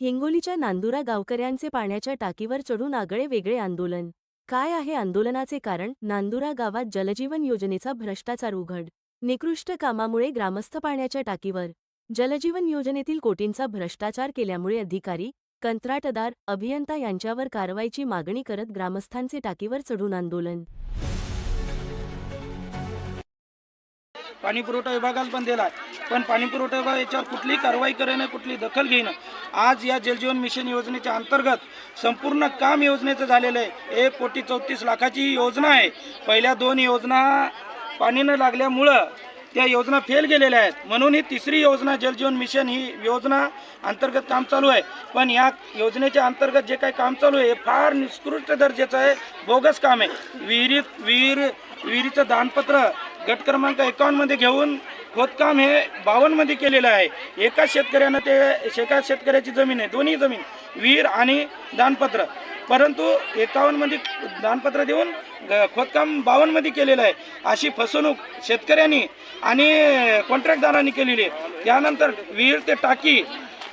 हिंगोलीच्या नांदुरा गावकऱ्यांचे पाण्याच्या टाकीवर चढून आगळे वेगळे आंदोलन. काय आहे आंदोलनाचे कारण? नांदुरा गावात जलजीवन योजनेचा भ्रष्टाचार उघड. निकृष्ट कामामुळे ग्रामस्थ पाण्याच्या टाकीवर. जलजीवन योजनेतील कोटींचा भ्रष्टाचार केल्यामुळे अधिकारी कंत्राटदार अभियंता यांच्यावर कारवाईची मागणी करत ग्रामस्थांचे टाकीवर चढून आंदोलन. पाणीपुरवठा विभागाला पण दिला आहे पण पाणीपुरवठा विभाग याच्यावर कुठलीही कारवाई करणं कुठली दखल घेणं आज या जलजीवन मिशन योजनेच्या अंतर्गत संपूर्ण काम योजनेचं झालेलं आहे. एक कोटी चौतीस लाखाची ही योजना आहे. पहिल्या दोन योजना पाणी न लागल्यामुळं त्या योजना फेल गेलेल्या आहेत. म्हणून ही तिसरी योजना जलजीवन मिशन ही योजना अंतर्गत काम चालू आहे. पण या योजनेच्या अंतर्गत जे काही काम चालू आहे हे फार निकृष्ट दर्जाचं आहे. बोगस काम आहे. विहिरीत विहीर विहिरीचं दानपत्र गट क्रमांक एकावन्नमध्ये घेऊन खोदकाम हे बावन्नमध्ये केलेलं आहे. एकाच शेतकऱ्यानं ते एकाच शेतकऱ्याची जमीन आहे. दोन्ही जमीन विहीर आणि दानपत्र. परंतु एकावन्नमध्ये दानपत्र देऊन ग- खोदकाम बावन्नमध्ये केलेलं आहे. अशी फसवणूक शेतकऱ्यांनी आणि कॉन्ट्रॅक्टदारांनी केलेली आहे. त्यानंतर विहीर ते टाकी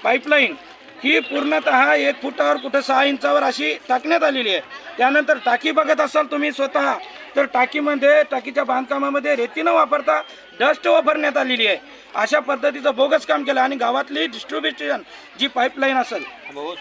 पाईपलाईन ही पूर्णतः एक फुटावर कुठं सहा इंचावर अशी टाकण्यात आलेली आहे. त्यानंतर टाकी बघत असाल तुम्ही स्वतः तर टाकीमध्ये टाकीच्या बांधकामामध्ये रेती न वापरता डस्ट वापरण्यात आलेली आहे. अशा पद्धतीचं बोगस काम केलं आणि गावातली डिस्ट्रीब्युशन जी पाईपलाईन असेल. हो,